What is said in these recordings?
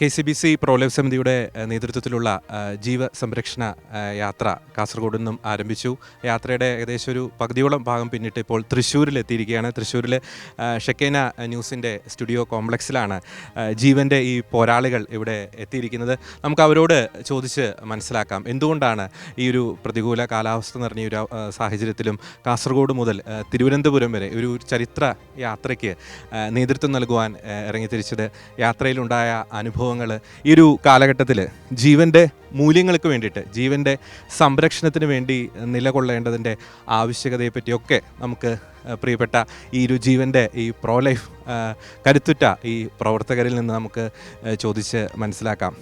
K C B C pro life സമിതിയുടെ നേതൃത്വത്തിലുള്ള ജീവ സംരക്ഷണ യാത്ര കാസർഗോഡ് നിന്നും ആരംഭിച്ചു. യാത്രയുടെ ഏകദേശം ഒരു പകുതിയോളം ഭാഗം പിന്നിട്ട് ഇപ്പോൾ തൃശ്ശൂരിലെത്തിയിരിക്കുകയാണ്. തൃശ്ശൂരിൽ ഷെക്കേന ന്യൂസിന്റെ സ്റ്റുഡിയോ കോംപ്ലക്സിലാണ് ജീവന്റെ ഈ പോരാളികൾ ഇവിടെ എത്തിയിരിക്കുന്നത്. നമുക്ക് അവരോട് ചോദിച്ച് മനസ്സിലാക്കാം. എന്തുകൊണ്ടാണ് ഈ ഒരു പ്രതികൂല കാലാവസ്ഥ നിറഞ്ഞ ഒരു സാഹചര്യത്തിലും കാസർഗോഡ് മുതൽ തിരുവനന്തപുരം വരെ ഒരു ചരിത്ര യാത്രയ്ക്ക് നേതൃത്വം നൽകുവാൻ ഇറങ്ങി ഇറങ്ങിത്തിരിച്ചത് യാത്രയിലുണ്ടായ അനുഭവങ്ങൾ ഈ ഒരു കാലഘട്ടത്തിൽ ജീവന്റെ മൂല്യങ്ങൾക്ക് വേണ്ടിയിട്ട് ജീവന്റെ സംരക്ഷണത്തിന് വേണ്ടി നിലകൊള്ളേണ്ടതിന്റെ ആവശ്യകതയെ പറ്റിയൊക്കെ നമുക്ക് പ്രിയപ്പെട്ട ഈ ഒരു ജീവന്റെ ഈ പ്രോലൈഫ് കരുത്തുറ്റ ഈ പ്രവർത്തകരിൽ നിന്ന് നമുക്ക് ചോദിച്ച് മനസ്സിലാക്കാം.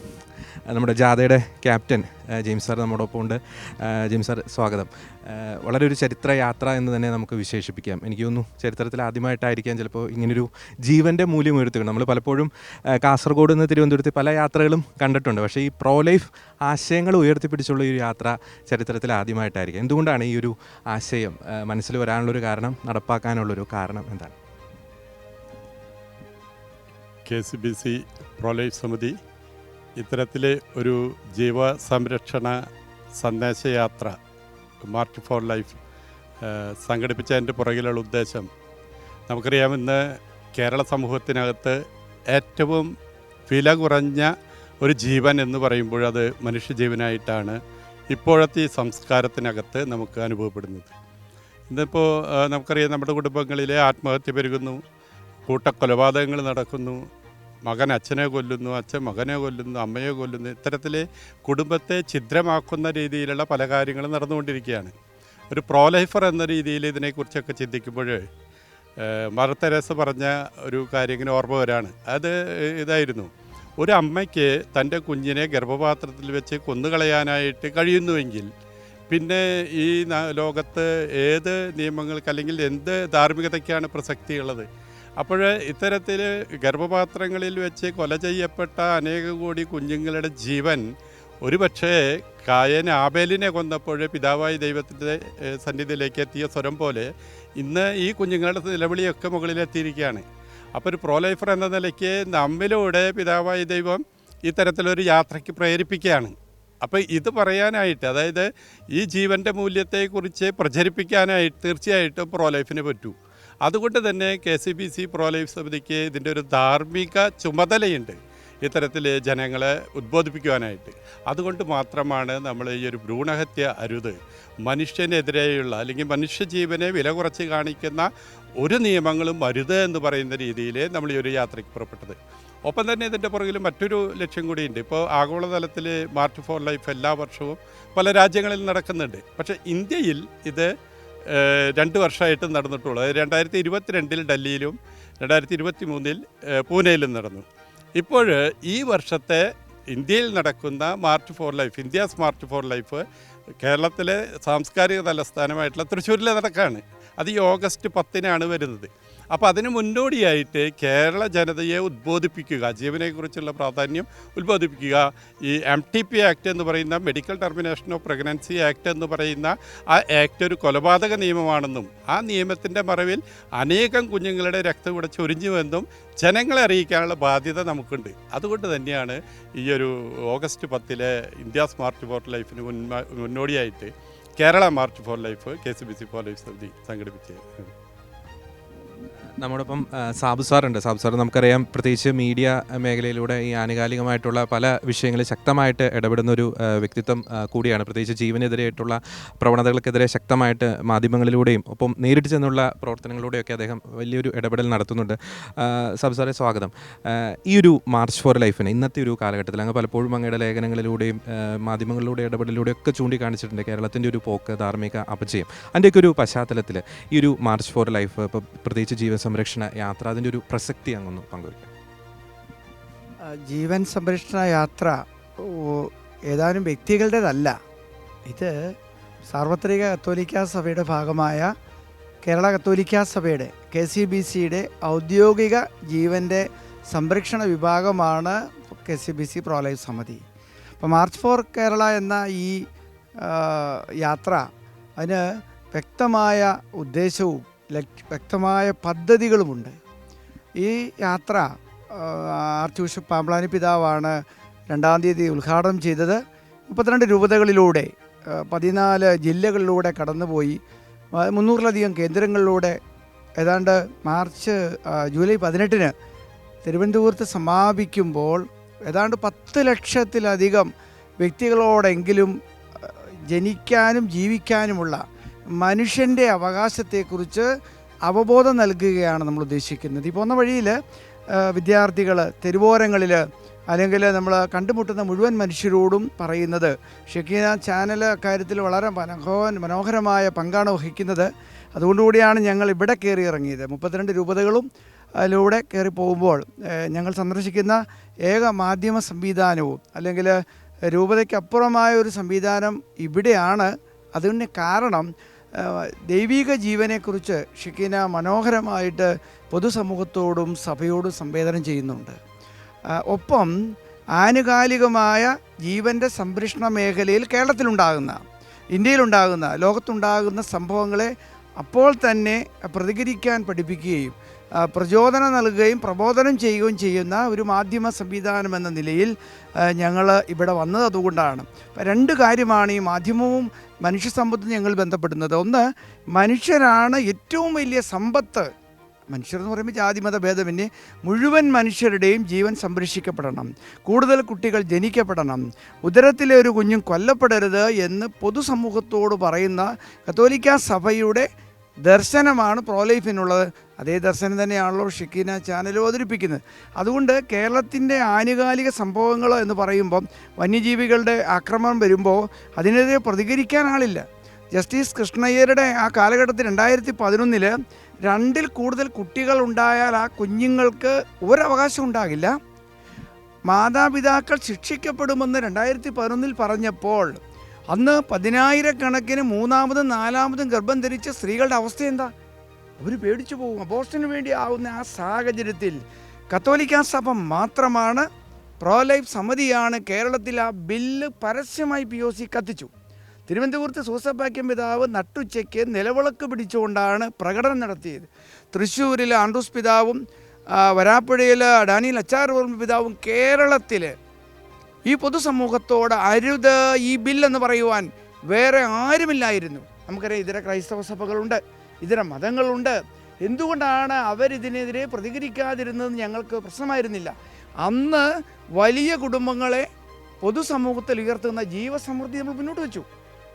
നമ്മുടെ ജാഥയുടെ ക്യാപ്റ്റൻ ജെയിംസ് സാർ നമ്മോടൊപ്പം ഉണ്ട്. ജെയിംസ് സാർ സ്വാഗതം. വളരെ ഒരു ചരിത്ര യാത്ര എന്ന് തന്നെ നമുക്ക് വിശേഷിപ്പിക്കാം. എനിക്ക് തോന്നുന്നു ചരിത്രത്തിൽ ആദ്യമായിട്ടായിരിക്കാം ചിലപ്പോൾ ഇങ്ങനൊരു ജീവന്റെ മൂല്യം ഉയർത്തുകയാണ് നമ്മൾ പലപ്പോഴും കാസർഗോഡ് നിന്ന് തിരുവനന്തപുരത്ത് പല യാത്രകളും കണ്ടിട്ടുണ്ട്. പക്ഷേ ഈ പ്രോ ലൈഫ് ആശയങ്ങൾ ഉയർത്തിപ്പിടിച്ചുള്ള ഒരു യാത്ര ചരിത്രത്തിൽ ആദ്യമായിട്ടായിരിക്കും. എന്തുകൊണ്ടാണ് ഈ ഒരു ആശയം മനസ്സിൽ വരാനുള്ളൊരു കാരണം നടപ്പാക്കാനുള്ളൊരു കാരണം എന്താണ്? K C B C pro life സമിതി ഇത്തരത്തിൽ ഒരു ജീവ സംരക്ഷണ സന്ദേശയാത്ര മാർച്ച് ഫോർ ലൈഫ് സംഘടിപ്പിച്ചതിന്റെ പുറകിലുള്ള ഉദ്ദേശം നമുക്കറിയാം ഇന്ന് കേരള സമൂഹത്തിനകത്ത് ഏറ്റവും വില കുറഞ്ഞ ഒരു ജീവൻ എന്ന് പറയുമ്പോൾ അത് മനുഷ്യജീവനായിട്ടാണ് ഇപ്പോഴത്തെ ഈ സംസ്കാരത്തിനകത്ത് നമുക്ക് അനുഭവപ്പെടുന്നത്. ഇന്നിപ്പോൾ നമുക്കറിയാം നമ്മുടെ കുടുംബങ്ങളിലെ ആത്മഹത്യ പെരുകുന്നു കൂട്ടക്കൊലപാതകങ്ങൾ നടക്കുന്നു മകൻ അച്ഛനെ കൊല്ലുന്നു അച്ഛൻ മകനെ കൊല്ലുന്നു അമ്മയെ കൊല്ലുന്നു ഇത്തരത്തിൽ കുടുംബത്തെ ഛിദ്രമാക്കുന്ന രീതിയിലുള്ള പല കാര്യങ്ങളും നടന്നുകൊണ്ടിരിക്കുകയാണ്. ഒരു പ്രോലൈഫർ എന്ന രീതിയിൽ ഇതിനെക്കുറിച്ചൊക്കെ ചിന്തിക്കുമ്പോൾ മദർ പറഞ്ഞ ഒരു കാര്യം ഇങ്ങനെ ഓർമ്മ വരാണ്. അത് ഇതായിരുന്നു. ഒരു അമ്മയ്ക്ക് തന്റെ കുഞ്ഞിനെ ഗർഭപാത്രത്തിൽ വെച്ച് കൊന്നുകളയാനായിട്ട് കഴിയുന്നുവെങ്കിൽ പിന്നെ ഈ ലോകത്ത് ഏത് നിയമങ്ങൾക്ക് അല്ലെങ്കിൽ എന്ത് ധാർമ്മികതയ്ക്കാണ് പ്രസക്തിയുള്ളത്? അപ്പോൾ ഇത്തരത്തിൽ ഗർഭപാത്രങ്ങളിൽ വെച്ച് കൊല ചെയ്യപ്പെട്ട അനേക കോടി കുഞ്ഞുങ്ങളുടെ ജീവൻ ഒരുപക്ഷേ കായൻ ആബേലിനെ കൊന്നപ്പോൾ പിതാവായി ദൈവത്തിന്റെ സന്നിധിയിലേക്ക് എത്തിയ സ്വരം പോലെ ഇന്ന് ഈ കുഞ്ഞുങ്ങളുടെ നിലവിളിയൊക്കെ മുകളിലെത്തിയിരിക്കുകയാണ് അപ്പോൾ ഒരു പ്രോലൈഫർ എന്ന നിലയ്ക്ക് നമ്മിലൂടെ പിതാവായി ദൈവം ഇത്തരത്തിലൊരു യാത്രയ്ക്ക് പ്രേരിപ്പിക്കുകയാണ്. അപ്പോൾ ഇത് പറയാനായിട്ട് അതായത് ഈ ജീവന്റെ മൂല്യത്തെക്കുറിച്ച് പ്രചരിപ്പിക്കാനായിട്ട് തീർച്ചയായിട്ടും പ്രോലൈഫിന് പറ്റൂ. അതുകൊണ്ട് തന്നെ K C B C pro life സമിതിക്ക് ഇതിന്റെ ഒരു ധാർമ്മിക ചുമതലയുണ്ട് ഇത്തരത്തിൽ ജനങ്ങളെ ഉദ്ബോധിപ്പിക്കുവാനായിട്ട്. അതുകൊണ്ട് മാത്രമാണ് നമ്മൾ ഈ ഒരു ഭ്രൂണഹത്യ അരുത്. മനുഷ്യനെതിരെയുള്ള അല്ലെങ്കിൽ മനുഷ്യജീവനെ വില കുറച്ച് കാണിക്കുന്ന ഒരു നിയമങ്ങളും അരുത് എന്ന് പറയുന്ന രീതിയിൽ നമ്മൾ ഈ ഒരു യാത്രയ്ക്ക് പുറപ്പെട്ടത്. ഒപ്പം തന്നെ ഇതിന്റെ പുറകിൽ മറ്റൊരു ലക്ഷ്യം കൂടിയുണ്ട്. ഇപ്പോൾ ആഗോളതലത്തിൽ മാർച്ച് ഫോർ ലൈഫ് എല്ലാ വർഷവും പല രാജ്യങ്ങളിൽ നടക്കുന്നുണ്ട്. പക്ഷേ ഇന്ത്യയിൽ ഇത് രണ്ട് വർഷമായിട്ട് നടന്നിട്ടുള്ളത് രണ്ടായിരത്തി ഇരുപത്തിരണ്ടിൽ ഡൽഹിയിലും രണ്ടായിരത്തി ഇരുപത്തി മൂന്നിൽ പൂനെയിലും നടന്നു. ഇപ്പോൾ ഈ വർഷത്തെ ഇന്ത്യയിൽ നടക്കുന്ന march for life India march for life കേരളത്തിലെ സാംസ്കാരിക തലസ്ഥാനമായിട്ടുള്ള തൃശ്ശൂരിലെ നടക്കാണ്. അത് ഈ ഓഗസ്റ്റ് പത്തിനാണ് വരുന്നത്. അപ്പോൾ അതിന് മുന്നോടിയായിട്ട് കേരള ജനതയെ ഉദ്ബോധിപ്പിക്കുക ജീവനെക്കുറിച്ചുള്ള പ്രാധാന്യം ഉത്ബോധിപ്പിക്കുക ഈ എം ടി പി ആക്ട് എന്ന് പറയുന്ന medical termination of pregnancy act എന്ന് പറയുന്ന ആ ആക്ട് ഒരു കൊലപാതക നിയമമാണെന്നും ആ നിയമത്തിന്റെ മറവിൽ അനേകം കുഞ്ഞുങ്ങളുടെ രക്തം ഇവിടെ ചൊരിഞ്ഞുവെന്നും ജനങ്ങളെ അറിയിക്കാനുള്ള ബാധ്യത നമുക്കുണ്ട്. അതുകൊണ്ട് തന്നെയാണ് ഈ ഒരു ഓഗസ്റ്റ് പത്തിലെ ഇന്ത്യ സ്മാർട്ട് ഫോർ ലൈഫിന് മുന്നോടിയായിട്ട് Kerala march for life K C B C for life സമിതി സംഘടിപ്പിച്ചത്. നമ്മോടൊപ്പം സാബു സാറുണ്ട്. സാബു സാർ നമുക്കറിയാം പ്രത്യേകിച്ച് മീഡിയ മേഖലയിലൂടെ ഈ ആനുകാലികമായിട്ടുള്ള പല വിഷയങ്ങളിൽ ശക്തമായിട്ട് ഇടപെടുന്ന ഒരു വ്യക്തിത്വം കൂടിയാണ്. പ്രത്യേകിച്ച് ജീവനെതിരെയായിട്ടുള്ള പ്രവണതകൾക്കെതിരെ ശക്തമായിട്ട് മാധ്യമങ്ങളിലൂടെയും ഒപ്പം നേരിട്ട് ചെന്നുള്ള പ്രവർത്തനങ്ങളിലൂടെയൊക്കെ അദ്ദേഹം വലിയൊരു ഇടപെടൽ നടത്തുന്നുണ്ട്. സാബു സാറെ സ്വാഗതം. ഈ ഒരു മാർച്ച് ഫോർ ലൈഫിന് ഇന്നത്തെ ഒരു കാലഘട്ടത്തിൽ അങ്ങ് പലപ്പോഴും അങ്ങയുടെ ലേഖനങ്ങളിലൂടെയും മാധ്യമങ്ങളിലൂടെ ഇടപെടലിലൂടെയും ഒക്കെ ചൂണ്ടിക്കാണിച്ചിട്ടുണ്ട് കേരളത്തിന്റെ ഒരു പോക്ക് ധാർമ്മിക അപചയം അതിന്റെയൊക്കെ ഒരു പശ്ചാത്തലത്തിൽ ഈ ഒരു മാർച്ച് ഫോർ ലൈഫ് ഇപ്പോൾ പ്രത്യേകിച്ച് ജീവൻ സംരക്ഷണ യാത്ര അതിന്റെ ഒരു പ്രസക്തി അങ്ങൊന്ന് പങ്കുവയ്ക്കാം ജീവൻ സംരക്ഷണ യാത്ര ഏതാനും വ്യക്തികളുടേതല്ല. ഇത് സാർവത്രിക കത്തോലിക്ക സഭയുടെ ഭാഗമായ കേരള കത്തോലിക്ക സഭയുടെ കെ സി ബി സിയുടെ ഔദ്യോഗിക ജീവന്റെ സംരക്ഷണ വിഭാഗമാണ് K C B C pro life സമിതി. അപ്പോൾ മാർച്ച് ഫോർ കേരള എന്ന ഈ യാത്ര അതിന് വ്യക്തമായ ഉദ്ദേശവും വ്യക്തമായ പദ്ധതികളുമുണ്ട്. ഈ യാത്ര ആർച്ച് ബിഷപ്പ് പാമ്പ്ലാനി പിതാവാണ് രണ്ടാം തീയതി ഉദ്ഘാടനം ചെയ്തത്. മുപ്പത്തിരണ്ട് രൂപതകളിലൂടെ പതിനാല് ജില്ലകളിലൂടെ കടന്നുപോയി. മുന്നൂറിലധികം കേന്ദ്രങ്ങളിലൂടെ ഏതാണ്ട് മാർച്ച് ജൂലൈ പതിനെട്ടിന് തിരുവനന്തപുരത്ത് സമാപിക്കുമ്പോൾ ഏതാണ്ട് പത്ത് ലക്ഷത്തിലധികം വ്യക്തികളോടെങ്കിലും ജനിക്കാനും ജീവിക്കാനുമുള്ള മനുഷ്യന്റെ അവകാശത്തെക്കുറിച്ച് അവബോധം നൽകുകയാണ് നമ്മൾ ഉദ്ദേശിക്കുന്നത്. ഈ പോകുന്ന വഴിയിൽ വിദ്യാർത്ഥികൾ തെരുവോരങ്ങളിൽ അല്ലെങ്കിൽ നമ്മൾ കണ്ടുമുട്ടുന്ന മുഴുവൻ മനുഷ്യരോടും പറയുന്നത് ഷെക്കീന ചാനൽ കാര്യത്തിൽ വളരെ മനോഹോ മനോഹരമായ പങ്കാണ് വഹിക്കുന്നത്. അതുകൊണ്ടുകൂടിയാണ് ഞങ്ങൾ ഇവിടെ കയറി ഇറങ്ങിയത്. മുപ്പത്തിരണ്ട് രൂപതകളും അതിലൂടെ കയറി പോകുമ്പോൾ ഞങ്ങൾ സന്ദർശിക്കുന്ന ഏക മാധ്യമ സംവിധാനവും അല്ലെങ്കിൽ രൂപതയ്ക്കപ്പുറമായ ഒരു സംവിധാനം ഇവിടെയാണ്. അതിന് കാരണം ദൈവിക ജീവനെക്കുറിച്ച് ഷിക്കീന മനോഹരമായിട്ട് പൊതുസമൂഹത്തോടും സഭയോടും സംവേദനം ചെയ്യുന്നുണ്ട്. ഒപ്പം ആനുകാലികമായ ജീവന്റെ സംരക്ഷണ മേഖലയിൽ കേരളത്തിലുണ്ടാകുന്ന ഇന്ത്യയിലുണ്ടാകുന്ന ലോകത്തുണ്ടാകുന്ന സംഭവങ്ങളെ അപ്പോൾ തന്നെ പ്രതികരിക്കാൻ പഠിപ്പിക്കുകയും പ്രചോദനം നൽകുകയും പ്രബോധനം ചെയ്യുകയും ചെയ്യുന്ന ഒരു മാധ്യമ സംവിധാനം എന്ന നിലയിൽ ഞങ്ങൾ ഇവിടെ വന്നത് അതുകൊണ്ടാണ്. രണ്ട് കാര്യമാണ് ഈ മാധ്യമവും മനുഷ്യ സമ്പത്തും ഞങ്ങൾ ബന്ധപ്പെടുന്നത്. ഒന്ന് മനുഷ്യരാണ് ഏറ്റവും വലിയ സമ്പത്ത്. മനുഷ്യർ എന്ന് പറയുമ്പോൾ ജാതി മത ഭേദമന്യേ മുഴുവൻ മനുഷ്യരുടെയും ജീവൻ സംരക്ഷിക്കപ്പെടണം. കൂടുതൽ കുട്ടികൾ ജനിക്കപ്പെടണം. ഉദരത്തിലെ ഒരു കുഞ്ഞും കൊല്ലപ്പെടരുത് എന്ന് പൊതുസമൂഹത്തോട് പറയുന്ന കത്തോലിക്ക സഭയുടെ ദർശനമാണ് പ്രോലൈഫിനുള്ളത് അതേ ദർശനം തന്നെയാണല്ലോ ഷിക്കീന ചാനൽ അവതരിപ്പിക്കുന്നത്. അതുകൊണ്ട് കേരളത്തിന്റെ ആനുകാലിക സംഭവങ്ങൾ എന്ന് പറയുമ്പം വന്യജീവികളുടെ ആക്രമണം വരുമ്പോൾ അതിനെതിരെ പ്രതികരിക്കാൻ ആളില്ല. ജസ്റ്റിസ് കൃഷ്ണയ്യരുടെ ആ കാലഘട്ടത്തിൽ രണ്ടായിരത്തി പതിനൊന്നിൽ രണ്ടിൽ കൂടുതൽ കുട്ടികൾ ഉണ്ടായാൽ ആ കുഞ്ഞുങ്ങൾക്ക് ഒരവകാശം ഉണ്ടാകില്ല. മാതാപിതാക്കൾ ശിക്ഷിക്കപ്പെടുമെന്ന് രണ്ടായിരത്തി പതിനൊന്നിൽ പറഞ്ഞപ്പോൾ അന്ന് പതിനായിരക്കണക്കിന് മൂന്നാമതും നാലാമതും ഗർഭം ധരിച്ച സ്ത്രീകളുടെ അവസ്ഥ എന്താ? അവർ പേടിച്ചു പോകും. അബോഷന് വേണ്ടി ആവുന്ന ആ സാഹചര്യത്തിൽ കത്തോലിക്ക സഭ മാത്രമാണ് പ്രോലൈഫ് സമിതിയാണ് കേരളത്തിൽ ആ ബില്ല് പരസ്യമായി പി ഒ സി കത്തിച്ചു. തിരുവനന്തപുരത്ത് സൂസപ്പാക്യം പിതാവ് നട്ടുച്ചയ്ക്ക് നിലവിളക്ക് പിടിച്ചുകൊണ്ടാണ് പ്രകടനം നടത്തിയത്. തൃശ്ശൂരിൽ ആൻഡ്രൂസ് പിതാവും വരാപ്പുഴയിൽ ഡാനിയൽ അച്ചാർവർമ്മ പിതാവും കേരളത്തിൽ ഈ പൊതുസമൂഹത്തോട് അരുത് ഈ ബില്ലെന്ന് പറയുവാൻ വേറെ ആരുമില്ലായിരുന്നു. നമുക്കറിയാം ഇതര ക്രൈസ്തവ സഭകളുണ്ട്. ഇതര മതങ്ങളുണ്ട്. എന്തുകൊണ്ടാണ് അവരിതിനെതിരെ പ്രതികരിക്കാതിരുന്നത് ഞങ്ങൾക്ക് പ്രശ്നമായിരുന്നില്ല. അന്ന് വലിയ കുടുംബങ്ങളെ പൊതുസമൂഹത്തിൽ ഉയർത്തുന്ന ജീവസമൃദ്ധി നമ്മൾ മുന്നോട്ട് വെച്ചു.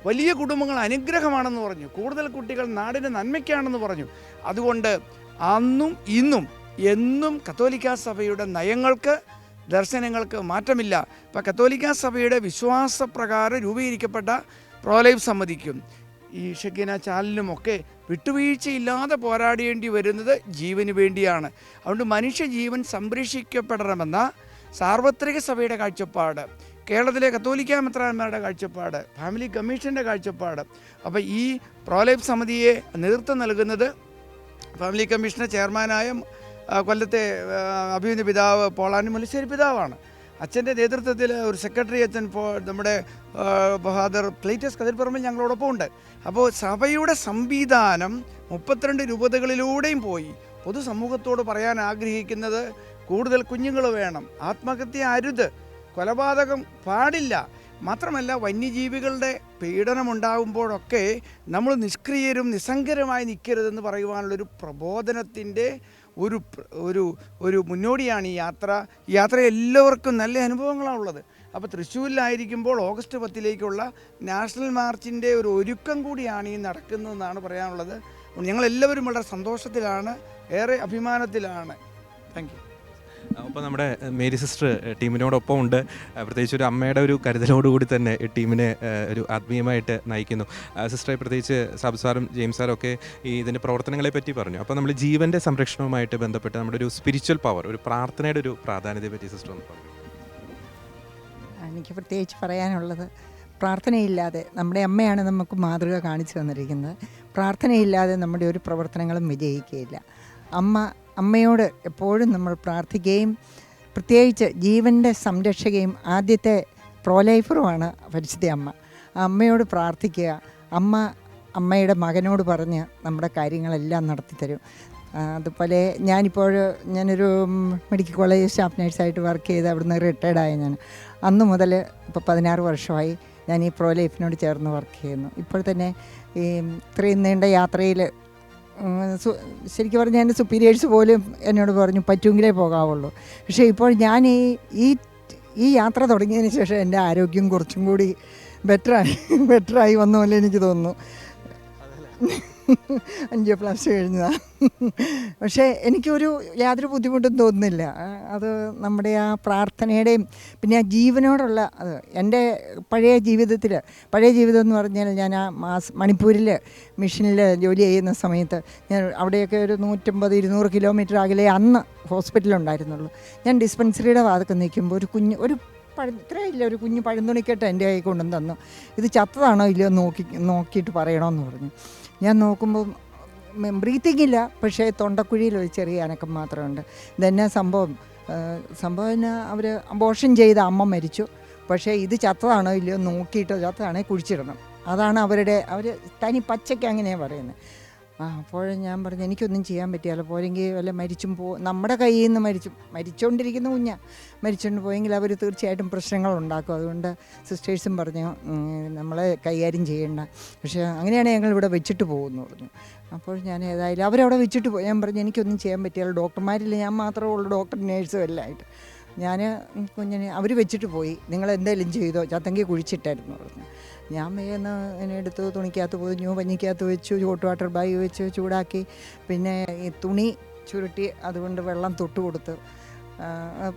വലിയ കുടുംബങ്ങൾ അനുഗ്രഹമാണെന്ന് പറഞ്ഞു. കൂടുതൽ കുട്ടികൾ നാടിന് നന്മയ്ക്കാണെന്ന് പറഞ്ഞു. അതുകൊണ്ട് അന്നും ഇന്നും എന്നും കത്തോലിക്ക സഭയുടെ നയങ്ങൾക്ക് ദർശനങ്ങൾക്ക് മാറ്റമില്ല. ഇപ്പം കത്തോലിക്ക സഭയുടെ വിശ്വാസപ്രകാരം രൂപീകരിക്കപ്പെട്ട പ്രോലൈഫ് സമ്മതിക്കും. ഈ ഷെക്കിന ചാനലിനുമൊക്കെ വിട്ടുവീഴ്ചയില്ലാതെ പോരാടേണ്ടി വരുന്നത് ജീവന് വേണ്ടിയാണ്. അതുകൊണ്ട് മനുഷ്യജീവൻ സംരക്ഷിക്കപ്പെടണമെന്ന സാർവത്രിക സഭയുടെ കാഴ്ചപ്പാട് കേരളത്തിലെ കത്തോലിക്ക മെത്രാന്മാരുടെ കാഴ്ചപ്പാട് ഫാമിലി കമ്മീഷന്റെ കാഴ്ചപ്പാട്. അപ്പോൾ ഈ പ്രോലൈഫ് സമിതിയെ നേതൃത്വം നൽകുന്നത് ഫാമിലി കമ്മീഷന്റെ ചെയർമാനായ കൊല്ലത്തെ അഭിമുഖ പിതാവ് പോളാനി മുല്ലശ്ശേരി പിതാവാണ്. അച്ഛന്റെ നേതൃത്വത്തിൽ ഒരു സെക്രട്ടറി അച്ഛൻ നമ്മുടെ ബഹാദർ പ്ലേറ്റസ് ക്ലീറ്റസ് കതിർപ്പറമ്പിൽ ഞങ്ങളോടൊപ്പം ഉണ്ട് അപ്പോൾ സഭയുടെ സംവിധാനം മുപ്പത്തിരണ്ട് രൂപതകളിലൂടെയും പോയി. പൊതുസമൂഹത്തോട് പറയാൻ ആഗ്രഹിക്കുന്നത് കൂടുതൽ കുഞ്ഞുങ്ങൾ വേണം. ആത്മഹത്യ അരുത്. കൊലപാതകം പാടില്ല. മാത്രമല്ല വന്യജീവികളുടെ പീഡനമുണ്ടാകുമ്പോഴൊക്കെ നമ്മൾ നിഷ്ക്രിയരും നിസ്സംഗരമായി നിൽക്കരുതെന്ന് പറയുവാനുള്ളൊരു പ്രബോധനത്തിന്റെ ഒരു ഒരു ഒരു മുന്നോടിയാണ് ഈ യാത്ര. ഈ യാത്ര എല്ലാവർക്കും നല്ല അനുഭവങ്ങളാണ് ഉള്ളത്. അപ്പോൾ തൃശ്ശൂരിലായിരിക്കുമ്പോൾ ഓഗസ്റ്റ് പത്തിലേക്കുള്ള നാഷണൽ മാർച്ചിന്റെ ഒരു ഒരുക്കം കൂടിയാണ് ഈ നടക്കുന്നതെന്നാണ് പറയാനുള്ളത്. ഞങ്ങളെല്ലാവരും വളരെ സന്തോഷത്തിലാണ് ഏറെ അഭിമാനത്തിലാണ്. താങ്ക് അപ്പോൾ നമ്മുടെ മേരി സിസ്റ്റർ ടീമിനോടൊപ്പം ഉണ്ട്. പ്രത്യേകിച്ച് ഒരു അമ്മയുടെ ഒരു കരുതലോടുകൂടി തന്നെ ടീമിനെ ഒരു ആത്മീയമായിട്ട് നയിക്കുന്നു. സിസ്റ്ററെ പ്രത്യേകിച്ച് സബ് സാറും ജെയിംസ് സാറും ഒക്കെ ഈ ഇതിന്റെ പ്രവർത്തനങ്ങളെ പറ്റി പറഞ്ഞു. അപ്പോൾ നമ്മൾ ജീവന്റെ സംരക്ഷണവുമായിട്ട് ബന്ധപ്പെട്ട് നമ്മുടെ ഒരു സ്പിരിച്വൽ പവർ ഒരു പ്രാർത്ഥനയുടെ ഒരു പ്രാധാന്യത്തെ പറ്റി സിസ്റ്റർ ഒന്ന് പറഞ്ഞു. എനിക്ക് പ്രത്യേകിച്ച് പറയാനുള്ളത് പ്രാർത്ഥനയില്ലാതെ നമ്മുടെ അമ്മയാണ് നമുക്ക് മാതൃക കാണിച്ചു തന്നിരിക്കുന്നത്. പ്രാർത്ഥനയില്ലാതെ നമ്മുടെ ഒരു പ്രവർത്തനങ്ങളും വിജയിക്കുകയില്ല. അമ്മ അമ്മയോട് എപ്പോഴും നമ്മൾ പ്രാർത്ഥിക്കുകയും പ്രത്യേകിച്ച് ജീവന്റെ സംരക്ഷകയും ആദ്യത്തെ പ്രോലൈഫറുമാണ് പരിശുദ്ധ അമ്മ. അമ്മയോട് പ്രാർത്ഥിക്കുക. അമ്മ അമ്മയുടെ മകനോട് പറഞ്ഞ് നമ്മുടെ കാര്യങ്ങളെല്ലാം നടത്തിത്തരും അതുപോലെ ഞാനിപ്പോൾ ഞാനൊരു മെഡിക്കൽ കോളേജ് സ്റ്റാഫ് നഴ്സായിട്ട് വർക്ക് ചെയ്ത് അവിടുന്ന് റിട്ടയർഡായ ഞാൻ. അന്ന് മുതൽ ഇപ്പോൾ പതിനാറ് വർഷമായി ഞാൻ ഈ പ്രോ ലൈഫിനോട് ചേർന്ന് വർക്ക് ചെയ്യുന്നു. ഇപ്പോൾ തന്നെ ഈ ഇത്രയും നീണ്ട യാത്രയിൽ ശരിക്കും പറഞ്ഞാൽ എന്റെ സുപ്പീരിയേഴ്സ് പോലും എന്നോട് പറഞ്ഞു പറ്റുമെങ്കിലേ പോകാവുള്ളൂ. പക്ഷേ ഇപ്പോൾ ഞാൻ ഈ ഈ ഈ യാത്ര തുടങ്ങിയതിന് ശേഷം എന്റെ ആരോഗ്യം കുറച്ചും കൂടി ബെറ്ററായി ബെറ്ററായി വന്ന പോലെ എനിക്ക് തോന്നുന്നു. അഞ്ചോപ്ലാസ്റ്റ് കഴിഞ്ഞതാണ് പക്ഷേ എനിക്കൊരു യാതൊരു ബുദ്ധിമുട്ടും തോന്നുന്നില്ല. അത് നമ്മുടെ ആ പ്രാർത്ഥനയുടെയും പിന്നെ ആ ജീവനോടുള്ള അത് എന്റെ പഴയ ജീവിതത്തിൽ പഴയ ജീവിതം എന്ന് പറഞ്ഞാൽ ഞാൻ ആ മാസ് മണിപ്പൂരിൽ മിഷനിൽ ജോലി ചെയ്യുന്ന സമയത്ത് ഞാൻ അവിടെയൊക്കെ ഒരു നൂറ്റമ്പത് ഇരുന്നൂറ് കിലോമീറ്റർ അകലെ അന്ന് ഹോസ്പിറ്റലുണ്ടായിരുന്നുള്ളൂ ഞാൻ ഡിസ്പെൻസറിയുടെ വാതൊക്കെ നിൽക്കുമ്പോൾ ഒരു കുഞ്ഞ് ഒരു ഇത്രയില്ല ഒരു കുഞ്ഞ് പഴുന്തുണിക്കെട്ട് എന്റെ കൈ കൊണ്ടുവന്ന് തന്നു. ഇത് ചത്തതാണോ ഇല്ലയോ നോക്കി നോക്കിയിട്ട് പറയണമെന്ന് പറഞ്ഞു. ഞാൻ നോക്കുമ്പോൾ ബ്രീത്തിങ് ഇല്ല പക്ഷേ തൊണ്ടക്കുഴിയിൽ ഒരു ചെറിയ അനക്കം മാത്രമുണ്ട്. ഇതെന്നാ സംഭവം ആ, സംഭവം എന്നാ അവർ അബോഷൻ ചെയ്ത അമ്മ മരിച്ചു. പക്ഷേ ഇത് ചത്തതാണോ ഇല്ലയോ നോക്കിയിട്ട് ചത്തതാണെങ്കിൽ കുഴിച്ചിടണം. അതാണ് അവരുടെ അവർ തനി പച്ചയ്ക്ക് അങ്ങനെയാണ് പറയുന്നത് ആ അപ്പോൾ ഞാൻ പറഞ്ഞു എനിക്കൊന്നും ചെയ്യാൻ പറ്റിയാലോ? പോരെങ്കിൽ വല്ല മരിച്ചും പോ നമ്മുടെ കയ്യിൽ നിന്ന് മരിച്ചു മരിച്ചുകൊണ്ടിരിക്കുന്ന കുഞ്ഞാ. മരിച്ചുകൊണ്ട് പോയെങ്കിൽ അവർ തീർച്ചയായിട്ടും പ്രശ്നങ്ങൾ ഉണ്ടാക്കും അതുകൊണ്ട് സിസ്റ്റേഴ്സും പറഞ്ഞു നമ്മളെ കൈകാര്യം ചെയ്യേണ്ട. പക്ഷേ അങ്ങനെയാണ് ഞങ്ങൾ ഇവിടെ വെച്ചിട്ട് പോകുന്നു പറഞ്ഞു. അപ്പോൾ ഞാൻ ഏതായാലും അവരവിടെ വെച്ചിട്ട് പോയി ഞാൻ പറഞ്ഞു എനിക്കൊന്നും ചെയ്യാൻ പറ്റിയാലോ? ഡോക്ടർമാരില്ല? ഞാൻ മാത്രമേ ഉള്ളൂ ഡോക്ടർ നേഴ്സും എല്ലാം ആയിട്ട്. ഞാൻ കുഞ്ഞിനെ അവർ വെച്ചിട്ട് പോയി. നിങ്ങൾ എന്തെങ്കിലും ചെയ്തോ? ചത്തങ്കി കുഴിച്ചിട്ടായിരുന്നു പറഞ്ഞു. ഞാൻ വേഗം എന്നെ എടുത്ത് തുണിക്കകത്ത് പൊതിഞ്ഞു പഞ്ഞിക്കകത്ത് വെച്ചു ഹോട്ട് വാട്ടർ ബാഗ് വെച്ച് ചൂടാക്കി. പിന്നെ ഈ തുണി ചുരുട്ടി അതുകൊണ്ട് വെള്ളം തൊട്ട് കൊടുത്തു.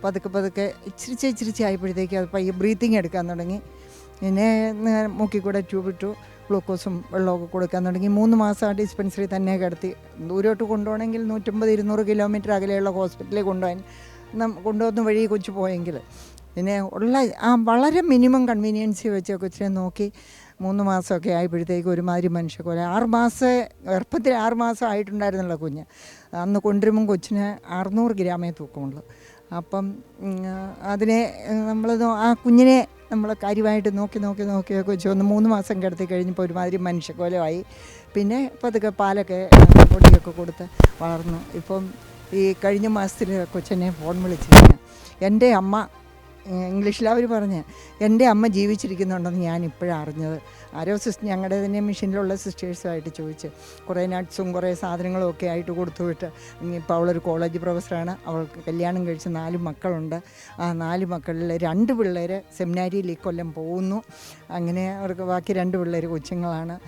പതുക്കെ പതുക്കെ ഇച്ചിരിച്ച് ഇച്ചിരിച്ച് ആയപ്പോഴത്തേക്ക് അത് പയ്യെ ബ്രീത്തിങ് എടുക്കാൻ തുടങ്ങി. പിന്നെ കൂടെ ട്യൂബ് ഇട്ടു ഗ്ലൂക്കോസും വെള്ളമൊക്കെ കൊടുക്കാൻ തുടങ്ങി. മൂന്ന് മാസം ആ ഡിസ്പെൻസറി തന്നെ കിടത്തി. ദൂരോട്ട് കൊണ്ടുപോകണമെങ്കിൽ നൂറ്റമ്പത് ഇരുന്നൂറ് കിലോമീറ്റർ അകലെയുള്ള ഹോസ്പിറ്റലിൽ കൊണ്ടുപോകാൻ നം കൊണ്ടുവന്ന വഴി കൊച്ചു പോയെങ്കിൽ. പിന്നെ ഉള്ള ആ വളരെ മിനിമം കൺവീനിയൻസി വെച്ച് കൊച്ചിനെ നോക്കി മൂന്ന് മാസമൊക്കെ ആയപ്പോഴത്തേക്ക് ഒരുമാതിരി മനുഷ്യക്കോല. ആറ് മാസം ഗർഭത്തിൽ ആറ് മാസം ആയിട്ടുണ്ടായിരുന്നല്ലോ കുഞ്ഞ്. അന്ന് കൊണ്ടുവരുമ്പം കൊച്ചിന് അറുന്നൂറ് ഗ്രാമേ തൂക്കമുള്ളൂ. അപ്പം അതിനെ നമ്മൾ ആ കുഞ്ഞിനെ നമ്മൾ കാര്യമായിട്ട് നോക്കി നോക്കി നോക്കി കൊച്ചു ഒന്ന് മൂന്ന് മാസം കിടത്തി കഴിഞ്ഞപ്പോൾ ഒരുമാതിരി മനുഷ്യക്കോലമായി പിന്നെ പതുക്കെ പാലൊക്കെ പൊടിയൊക്കെ കൊടുത്ത് വളർന്നു. ഇപ്പം ഈ കഴിഞ്ഞ മാസത്തിൽ കൊച്ചനെ ഫോൺ വിളിച്ചിരുന്നു. എന്റെ അമ്മ ഇംഗ്ലീഷിൽ അവർ പറഞ്ഞ്. എന്റെ അമ്മ ജീവിച്ചിരിക്കുന്നുണ്ടെന്ന് ഞാൻ ഇപ്പോഴാണ് അറിഞ്ഞത്. ആരോ സിസ് ഞങ്ങളുടെ തന്നെ മിഷനിലുള്ള സിസ്റ്റേഴ്സുമായിട്ട് ചോദിച്ച് കുറേ നട്ട്സും കുറേ സാധനങ്ങളും ഒക്കെ ആയിട്ട് കൊടുത്തു വിട്ട് ഇപ്പോൾ അവളൊരു കോളേജ് പ്രൊഫസറാണ്. അവൾക്ക് കല്യാണം കഴിച്ച് നാല് മക്കളുണ്ട്. ആ നാല് മക്കളിൽ രണ്ട് പിള്ളേർ സെമിനാരിയിൽ ഈ കൊല്ലം പോകുന്നു. അങ്ങനെ അവർക്ക് ബാക്കി രണ്ട് പിള്ളേർ കൊച്ചുങ്ങളാണ്.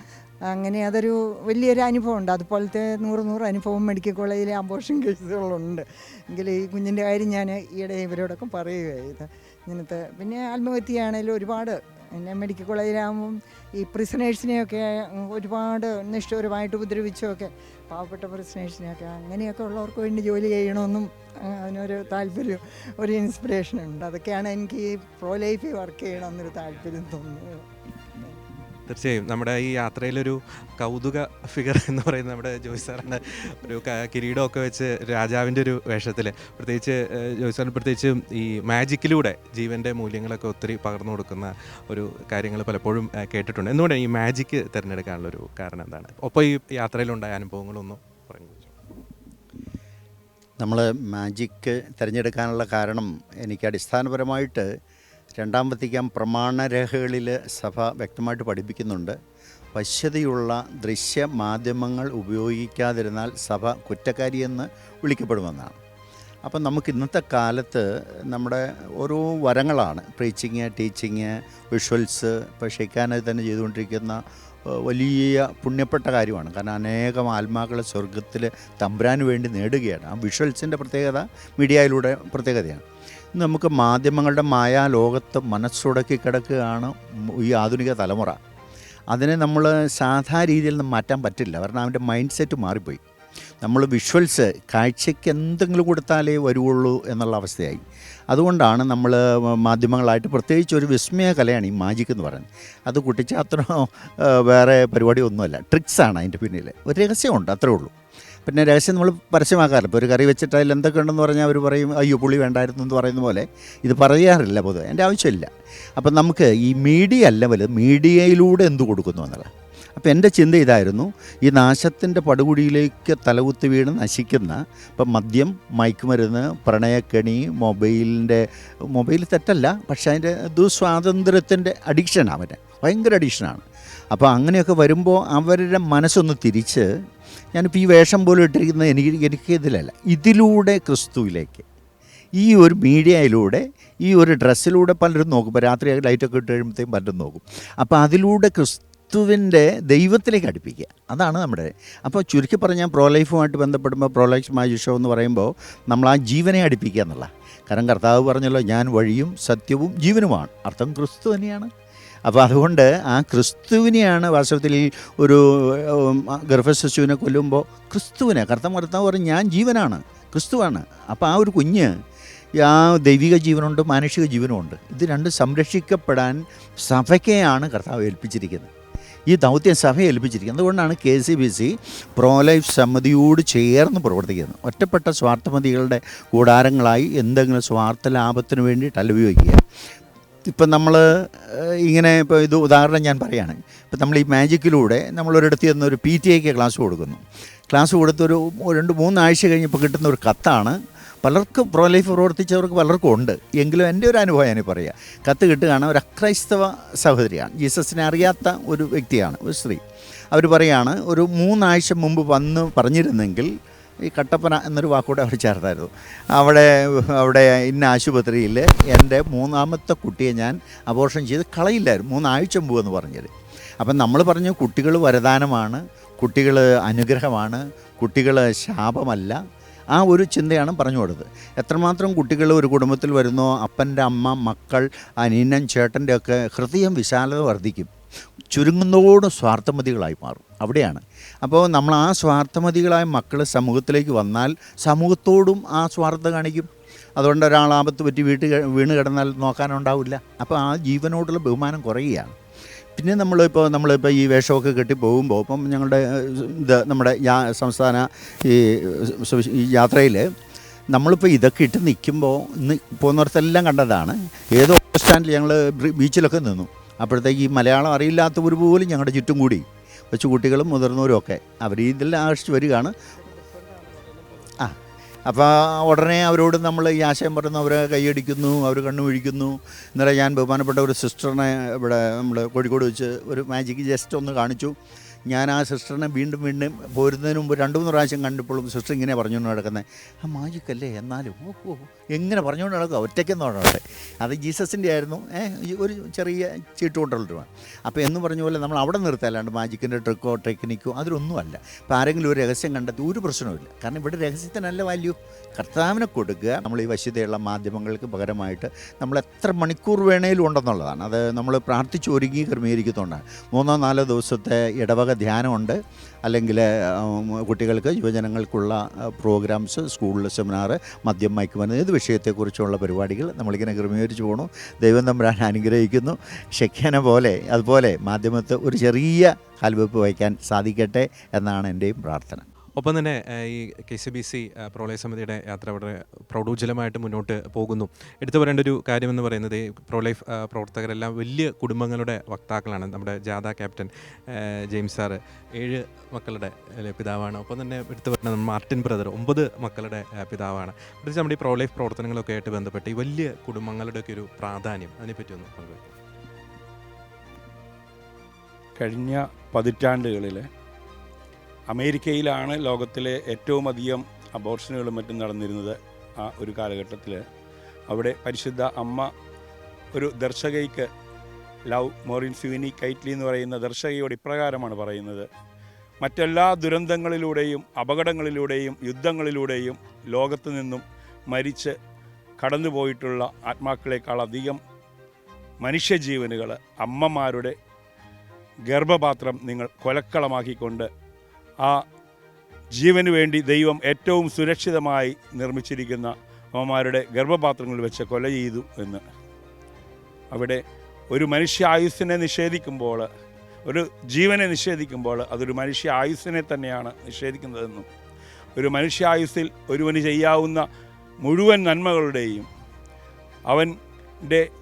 അങ്ങനെ അതൊരു വലിയൊരു അനുഭവമുണ്ട്. അതുപോലത്തെ നൂറ് നൂറ് അനുഭവം മെഡിക്കൽ കോളേജിലെ ആഘോഷം കേസുകളുണ്ട്. എങ്കിൽ ഈ കുഞ്ഞിന്റെ കാര്യം ഞാൻ ഈയിടെ ഇവരോടൊക്കെ പറയുകയാണ് ഇങ്ങനത്തെ പിന്നെ ആത്മഹത്യയാണേലും ഒരുപാട്. പിന്നെ മെഡിക്കൽ കോളേജിലാകുമ്പം ഈ പ്രിസനേഴ്സിനെയൊക്കെ ഒരുപാട് നിഷ്ഠൂരമായിട്ട് ഉപദ്രവിച്ചൊക്കെ പാവപ്പെട്ട പ്രിസനേഴ്സിനെയൊക്കെ അങ്ങനെയൊക്കെ ഉള്ളവർക്ക് വേണ്ടി ജോലി ചെയ്യണമെന്നും അതിനൊരു താല്പര്യം ഒരു ഇൻസ്പിറേഷൻ ഉണ്ട്. അതൊക്കെയാണ് എനിക്ക് ഈ പ്രോ ലൈഫിൽ വർക്ക് ചെയ്യണമെന്നൊരു താല്പര്യം തോന്നുന്നത് തീർച്ചയായും. നമ്മുടെ ഈ യാത്രയിലൊരു കൗതുക ഫിഗർ എന്ന് പറയുന്നത് നമ്മുടെ ജോയ് സാറാണ് ഒരു കിരീടമൊക്കെ വെച്ച് രാജാവിന്റെ ഒരു വേഷത്തിൽ പ്രത്യേകിച്ച് ജോയ് സാറിന് പ്രത്യേകിച്ച് ഈ മാജിക്കിലൂടെ ജീവന്റെ മൂല്യങ്ങളൊക്കെ ഒത്തിരി പകർന്നു കൊടുക്കുന്ന ഒരു കാര്യങ്ങൾ പലപ്പോഴും കേട്ടിട്ടുണ്ട്. എന്തുകൊണ്ടാണ് ഈ മാജിക്ക് തിരഞ്ഞെടുക്കാനുള്ളൊരു കാരണം എന്താണ്? ഒപ്പം ഈ യാത്രയിലുണ്ടായ അനുഭവങ്ങളൊന്നും പറഞ്ഞു നമ്മൾ മാജിക്ക് തിരഞ്ഞെടുക്കാനുള്ള കാരണം എനിക്ക് അടിസ്ഥാനപരമായിട്ട് രണ്ടാം വത്തിക്കാൻ പ്രമാണരേഖകളിൽ സഭ വ്യക്തമായിട്ട് പഠിപ്പിക്കുന്നുണ്ട്. വശ്യതയുള്ള ദൃശ്യ മാധ്യമങ്ങൾ ഉപയോഗിക്കാതിരുന്നാൽ സഭ കുറ്റക്കാരിയെന്ന് വിളിക്കപ്പെടുമെന്നാണ്. അപ്പം നമുക്ക് ഇന്നത്തെ കാലത്ത് നമ്മുടെ ഓരോ വരങ്ങളാണ്. പ്രീച്ചിങ് ടീച്ചിങ് വിഷ്വൽസ് ഇപ്പോൾ ഷെയ്ക്കാനായി തന്നെ ചെയ്തുകൊണ്ടിരിക്കുന്ന വലിയ പുണ്യപ്പെട്ട കാര്യമാണ്. കാരണം അനേകം ആത്മാക്കളെ സ്വർഗത്തിൽ തമ്പുരാന് വേണ്ടി നേടുകയാണ്. ആ വിഷ്വൽസിന്റെ പ്രത്യേകത മീഡിയയിലൂടെ പ്രത്യേകതയാണ്. നമുക്ക് മാധ്യമങ്ങളുടെ മായാ ലോകത്ത് മനസ്സുടക്കി കിടക്കുകയാണ് ഈ ആധുനിക തലമുറ. അതിനെ നമ്മൾ സാധാ രീതിയിൽ നിന്ന് മാറ്റാൻ പറ്റില്ല. കാരണം അവന്റെ മൈൻഡ് സെറ്റ് മാറിപ്പോയി. നമ്മൾ വിഷ്വൽസ് കാഴ്ചയ്ക്ക് എന്തെങ്കിലും കൊടുത്താലേ വരുവുള്ളൂ എന്നുള്ള അവസ്ഥയായി. അതുകൊണ്ടാണ് നമ്മൾ മാധ്യമങ്ങളായിട്ട് പ്രത്യേകിച്ച് ഒരു വിസ്മയ കലയാണ് ഈ മാജിക് എന്ന് പറയുന്നത്. അത് കുട്ടിച്ചാത്രമോ അത്ര വേറെ പരിപാടിയൊന്നുമല്ല ട്രിക്സാണ് അതിന്റെ പിന്നിൽ ഒരു രഹസ്യമുണ്ട് അത്രേ ഉള്ളൂ. പിന്നെ രഹസ്യം നമ്മൾ പരസ്യമാക്കാറില്ല. ഇപ്പോൾ ഒരു കറി വെച്ചിട്ട് അതിൽ എന്തൊക്കെ ഉണ്ടെന്ന് പറഞ്ഞാൽ അവർ പറയും അയ്യോ പുളി വേണ്ടായിരുന്നു എന്ന് പറയുന്ന പോലെ ഇത് പറയാറില്ല പൊതുവെ. എന്റെ ആവശ്യമില്ല. അപ്പം നമുക്ക് ഈ മീഡിയ അല്ല വലുത് മീഡിയയിലൂടെ എന്ത് കൊടുക്കുന്നു എന്നുള്ളത്. അപ്പോൾ എന്റെ ചിന്ത ഇതായിരുന്നു ഈ നാശത്തിന്റെ പടുകുടിയിലേക്ക് തലകുത്തി വീണ് നശിക്കുന്ന ഇപ്പം മദ്യം മയക്കുമരുന്ന് പ്രണയക്കണി മൊബൈലിന്റെ മൊബൈൽ തെറ്റല്ല പക്ഷേ അതിന്റെ ദുസ്വാതന്ത്ര്യത്തിന്റെ അഡിക്ഷനാണ് അവന്റെ ഭയങ്കര അഡിക്ഷനാണ്. അപ്പോൾ അങ്ങനെയൊക്കെ വരുമ്പോൾ അവരുടെ മനസ്സൊന്ന് തിരിച്ച് ഞാനിപ്പോൾ ഈ വേഷം പോലും ഇട്ടിരിക്കുന്നത് എനിക്ക് എനിക്ക് ഇതിലല്ല. ഇതിലൂടെ ക്രിസ്തുവിലേക്ക് ഈ ഒരു മീഡിയയിലൂടെ ഈ ഒരു ഡ്രസ്സിലൂടെ പലരും നോക്കും. ഇപ്പോൾ രാത്രി ലൈറ്റൊക്കെ ഇട്ട് കഴിയുമ്പോഴത്തേക്കും പലരും നോക്കും. അപ്പോൾ അതിലൂടെ ക്രിസ്തുവിന്റെ ദൈവത്തിലേക്ക് അടുപ്പിക്കുക. അതാണ് നമ്മുടെ അപ്പോൾ ചുരുക്കി പറഞ്ഞാൽ പ്രോ ലൈഫുമായിട്ട് ബന്ധപ്പെടുമ്പോൾ പ്രോ ലൈഫ് മാജിഷോ എന്ന് പറയുമ്പോൾ നമ്മൾ ആ ജീവനെ അടുപ്പിക്കുക എന്നുള്ള കാരണം കർത്താവ് പറഞ്ഞല്ലോ ഞാൻ വഴിയും സത്യവും ജീവനുമാണ്. അർത്ഥം ക്രിസ്തു തന്നെയാണ്. അപ്പോൾ അതുകൊണ്ട് ആ ക്രിസ്തുവിനെയാണ് വാസ്തവത്തിൽ ഈ ഒരു ഗർഭശിശുവിനെ കൊല്ലുമ്പോൾ ക്രിസ്തുവിനെ കർത്തം കർത്താവ് പറഞ്ഞ് ഞാൻ ജീവനാണ് ക്രിസ്തുവാണ്. അപ്പോൾ ആ ഒരു കുഞ്ഞ് ആ ദൈവിക ജീവനുണ്ട് മാനുഷിക ജീവനുമുണ്ട്. ഇത് രണ്ട് സംരക്ഷിക്കപ്പെടാൻ സഭയ്ക്കെയാണ് കർത്താവ് ഏൽപ്പിച്ചിരിക്കുന്നത്. ഈ ദൗത്യം സഭ ഏൽപ്പിച്ചിരിക്കുന്നത്. അതുകൊണ്ടാണ് K C B C pro life സമിതിയോട് ചേർന്ന് പ്രവർത്തിക്കുന്നത്. ഒറ്റപ്പെട്ട സ്വാർത്ഥമതികളുടെ കൂടാരങ്ങളായി എന്തെങ്കിലും സ്വാർത്ഥ ലാഭത്തിന് വേണ്ടിയിട്ടല്ല ഉപയോഗിക്കുക. ഇപ്പം നമ്മൾ ഇങ്ങനെ ഇപ്പോൾ ഇത് ഉദാഹരണം ഞാൻ പറയുകയാണ് ഇപ്പം നമ്മൾ ഈ മാജിക്കിലൂടെ നമ്മളൊരിടത്ത് ചെന്ന് ഒരു പി ടി എക്ക് ക്ലാസ് കൊടുക്കുന്നു. ക്ലാസ് കൊടുത്തൊരു രണ്ട് മൂന്നാഴ്ച കഴിഞ്ഞപ്പോൾ കിട്ടുന്ന ഒരു കത്താണ് പലർക്കും പ്രോ ലൈഫ് പ്രവർത്തിച്ചവർക്ക് പലർക്കും ഉണ്ട്. എങ്കിലും എന്റെ ഒരു അനുഭവം ഞാൻ പറയുക കത്ത് കിട്ടുകയാണ് ഒരു അക്രൈസ്തവ സഹോദരിയാണ്. ജീസസിനെ അറിയാത്ത ഒരു വ്യക്തിയാണ് ഒരു സ്ത്രീ. അവർ പറയുകയാണ് ഒരു മൂന്നാഴ്ച മുമ്പ് വന്ന് പറഞ്ഞിരുന്നെങ്കിൽ ഈ കട്ടപ്പന എന്നൊരു വാക്കൂടെ അവർ ചേർത്തായിരുന്നു. അവിടെ അവിടെ ഇന്ന ആശുപത്രിയിൽ എന്റെ മൂന്നാമത്തെ കുട്ടിയെ ഞാൻ അബോർഷൻ ചെയ്ത് കളയില്ലായിരുന്നു. മൂന്നാഴ്ച മുമ്പ് എന്ന് പറഞ്ഞത്. അപ്പം നമ്മൾ പറഞ്ഞു കുട്ടികൾ വരദാനമാണ് കുട്ടികൾ അനുഗ്രഹമാണ് കുട്ടികൾ ശാപമല്ല. ആ ഒരു ചിന്തയാണ് പറഞ്ഞു കൊടുത്തത്. എത്രമാത്രം കുട്ടികൾ ഒരു കുടുംബത്തിൽ വരുന്നോ അപ്പന്റെ അമ്മ മക്കൾ അനിയനൻ ചേട്ടന്റെ ഒക്കെ ഹൃദയം വിശാലത വർദ്ധിക്കും. ചുരുങ്ങുന്നതോടും സ്വാർത്ഥമതികളായി മാറും. അവിടെയാണ്. അപ്പോൾ നമ്മൾ ആ സ്വാർത്ഥമതികളായ മക്കൾ സമൂഹത്തിലേക്ക് വന്നാൽ സമൂഹത്തോടും ആ സ്വാർത്ഥത കാണിക്കും. അതുകൊണ്ട് ഒരാൾ ആപത്ത് പറ്റി വീട്ടിൽ വീണ് കിടന്നാൽ നോക്കാനുണ്ടാവില്ല. അപ്പോൾ ആ ജീവനോടുള്ള ബഹുമാനം കുറയുകയാണ്. പിന്നെ നമ്മളിപ്പോൾ നമ്മളിപ്പോൾ ഈ വേഷമൊക്കെ കെട്ടി പോകുമ്പോൾ ഇപ്പം ഞങ്ങളുടെ ഇത് നമ്മുടെ സംസ്ഥാന ഈ യാത്രയിൽ നമ്മളിപ്പോൾ ഇതൊക്കെ ഇട്ട് നിൽക്കുമ്പോൾ ഇന്ന് പോകുന്നിടത്തെല്ലാം കണ്ടതാണ്. ഏതോ സ്റ്റാൻഡിൽ ഞങ്ങൾ ബീച്ചിലൊക്കെ നിന്നു. അപ്പോഴത്തേക്ക് ഈ മലയാളം അറിയില്ലാത്തവർ പോലും ഞങ്ങളുടെ ചുറ്റും കൂടി. കൊച്ചു കുട്ടികളും മുതിർന്നവരും ഒക്കെ. അവർ ഇതെല്ലാം ആകർഷിച്ച് വരികയാണ്. ആ അപ്പോൾ ഉടനെ അവരോട് നമ്മൾ ഈ ആശയം പറയുന്നു അവരെ കൈയടിക്കുന്നു അവർ കണ്ണു ഒഴിക്കുന്നു ഇന്നലെ ഞാൻ ബഹുമാനപ്പെട്ട ഒരു സിസ്റ്ററിനെ ഇവിടെ നമ്മൾ കോഴിക്കോട് വെച്ച് ഒരു മാജിക് ജസ്റ്റ് ഒന്ന് കാണിച്ചു. ഞാൻ ആ സിസ്റ്ററിനെ വീണ്ടും വീണ്ടും പോരുന്നതിന് മുമ്പ് രണ്ട് മൂന്ന് പ്രാവശ്യം കണ്ടപ്പോഴും സിസ്റ്റർ ഇങ്ങനെ പറഞ്ഞുകൊണ്ട് നടക്കുന്നത് ആ മാജിക്കല്ലേ എന്നാലും ഓ എങ്ങനെ പറഞ്ഞുകൊണ്ട് നടക്കുക ഒറ്റയ്ക്കെന്ന് പറഞ്ഞോട്ടെ അത് ജീസസിന്റെ ആയിരുന്നു. ഒരു ചെറിയ ചീട്ടുകൊണ്ടുള്ളൊരു അപ്പോൾ എന്ന് പറഞ്ഞ പോലെ നമ്മൾ അവിടെ നിർത്തല്ലാണ്ട് മാജിക്കിന്റെ ട്രിക്കോ ടെക്നിക്കോ അതിലൊന്നുമല്ല. ഇപ്പോൾ ആരെങ്കിലും ഒരു രഹസ്യം കണ്ടെത്തി ഒരു പ്രശ്നവുമില്ല. കാരണം ഇവിടെ രഹസ്യത്തിനല്ല വാല്യൂ കർത്താവിനെ കൊടുക്കുക നമ്മൾ ഈ വശ്യതയുള്ള മാധ്യമങ്ങൾക്ക് പകരമായിട്ട് നമ്മൾ എത്ര മണിക്കൂർ വേണേലും ഉണ്ടെന്നുള്ളതാണ്. അത് നമ്മൾ പ്രാർത്ഥിച്ച് ഒരുങ്ങി ക്രമീകരിക്കുന്നതുകൊണ്ടാണ്. മൂന്നോ നാലോ ദിവസത്തെ ഇടവക ധ്യാനമുണ്ട്. അല്ലെങ്കിൽ കുട്ടികൾക്ക് യുവജനങ്ങൾക്കുള്ള പ്രോഗ്രാംസ് സ്കൂളിൽ സെമിനാർ മദ്യം മയക്കുമരുന്ന് ഏത് വിഷയത്തെക്കുറിച്ചുള്ള പരിപാടികൾ നമ്മളിങ്ങനെ ക്രമീകരിച്ച് പോകണു ദൈവം തമ്പുരാൻ അനുഗ്രഹിക്കുന്നു. ശക്യന പോലെ അതുപോലെ മാധ്യമത്തെ ഒരു ചെറിയ കാൽവെപ്പ് വയ്ക്കാൻ സാധിക്കട്ടെ എന്നാണ് എന്റെയും പ്രാർത്ഥന. ഒപ്പം തന്നെ ഈ കെ സി ബി സി പ്രളയ സമിതിയുടെ യാത്ര വളരെ പ്രൗഢോജ്വലമായിട്ട് മുന്നോട്ട് പോകുന്നു. എടുത്തു പറയേണ്ട ഒരു കാര്യമെന്ന് പറയുന്നത് ഈ പ്രോ ലൈഫ് ഏഹ്, പ്രവർത്തകരെല്ലാം വലിയ കുടുംബങ്ങളുടെ വക്താക്കളാണ് നമ്മുടെ ജാഥ ക്യാപ്റ്റൻ ജെയിംസ് സാറ്. ഏഴ് മക്കളുടെ പിതാവാണ്. ഒപ്പം തന്നെ എടുത്തു പറയുന്നത് മാർട്ടിൻ ബ്രദർ ഒമ്പത് മക്കളുടെ പിതാവാണ്. പ്രത്യേകിച്ച് നമ്മുടെ ഈ പ്രോലൈഫ് പ്രവർത്തനങ്ങളൊക്കെ ആയിട്ട് ബന്ധപ്പെട്ട് ഈ വലിയ കുടുംബങ്ങളുടെയൊക്കെ ഒരു പ്രാധാന്യം അതിനെപ്പറ്റി ഒന്ന് പങ്കുവയ്ക്കും കഴിഞ്ഞ പതിറ്റാണ്ടുകളിൽ അമേരിക്കയിലാണ് ലോകത്തിലെ ഏറ്റവും അധികം അബോർഷനുകളും മറ്റും നടന്നിരുന്നത് ആ ഒരു കാലഘട്ടത്തിൽ. അവിടെ പരിശുദ്ധ അമ്മ ഒരു ദർശകയ്ക്ക് ലവ് മോറിൻ സ്യൂനി കൈറ്റ്ലി എന്ന് പറയുന്ന ദർശകയോട് ഇപ്രകാരമാണ് പറയുന്നത്. മറ്റെല്ലാ ദുരന്തങ്ങളിലൂടെയും അപകടങ്ങളിലൂടെയും യുദ്ധങ്ങളിലൂടെയും ലോകത്ത് നിന്നും മരിച്ച് കടന്നുപോയിട്ടുള്ള ആത്മാക്കളെക്കാൾ അധികം മനുഷ്യജീവനുകൾ അമ്മമാരുടെ ഗർഭപാത്രം നിങ്ങൾ കൊലക്കളമാക്കിക്കൊണ്ട് ആ ജീവന് വേണ്ടി ദൈവം ഏറ്റവും സുരക്ഷിതമായി നിർമ്മിച്ചിരിക്കുന്ന അമ്മമാരുടെ ഗർഭപാത്രങ്ങളിൽ വെച്ച് കൊല ചെയ്തു എന്ന്. അവിടെ ഒരു മനുഷ്യ ആയുസ്സിനെ നിഷേധിക്കുമ്പോൾ ഒരു ജീവനെ നിഷേധിക്കുമ്പോൾ അതൊരു മനുഷ്യ ആയുസ്സിനെ തന്നെയാണ് നിഷേധിക്കുന്നതെന്നും ഒരു മനുഷ്യ ആയുസ്സിൽ ഒരുവന് ചെയ്യാവുന്ന മുഴുവൻ നന്മകളുടെയും അവൻ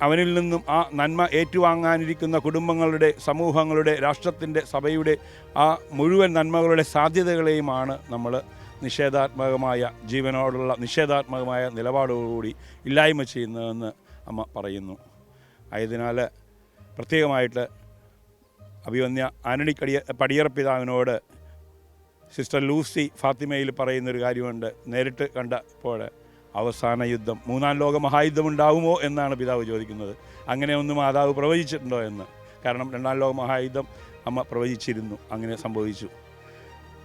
അവനിൽ നിന്നും ആ നന്മ ഏറ്റുവാങ്ങാനിരിക്കുന്ന കുടുംബങ്ങളുടെ സമൂഹങ്ങളുടെ രാഷ്ട്രത്തിന്റെ സഭയുടെ ആ മുഴുവൻ നന്മകളുടെ സാധ്യതകളെയുമാണ് നമ്മൾ നിഷേധാത്മകമായ ജീവനോടുള്ള നിഷേധാത്മകമായ നിലപാടോടുകൂടി ഇല്ലായ്മ ചെയ്യുന്നതെന്ന് അമ്മ പറയുന്നു. ആയതിനാൽ പ്രത്യേകമായിട്ട് അഭിവന്യ ആനണി കടിയ സിസ്റ്റർ ലൂസി ഫാത്തിമയിൽ പറയുന്നൊരു കാര്യമുണ്ട്. നേരിട്ട് കണ്ടപ്പോൾ അവസാന യുദ്ധം. മൂന്നാം ലോക മഹായുദ്ധം ഉണ്ടാവുമോ എന്നാണ് പിതാവ് ചോദിക്കുന്നത്. അങ്ങനെ ഒന്ന് മാതാവ് പ്രവചിച്ചിട്ടുണ്ടോ എന്ന്. കാരണം രണ്ടാം ലോക മഹായുദ്ധം അമ്മ പ്രവചിച്ചിരുന്നു. അങ്ങനെ സംഭവിച്ചു.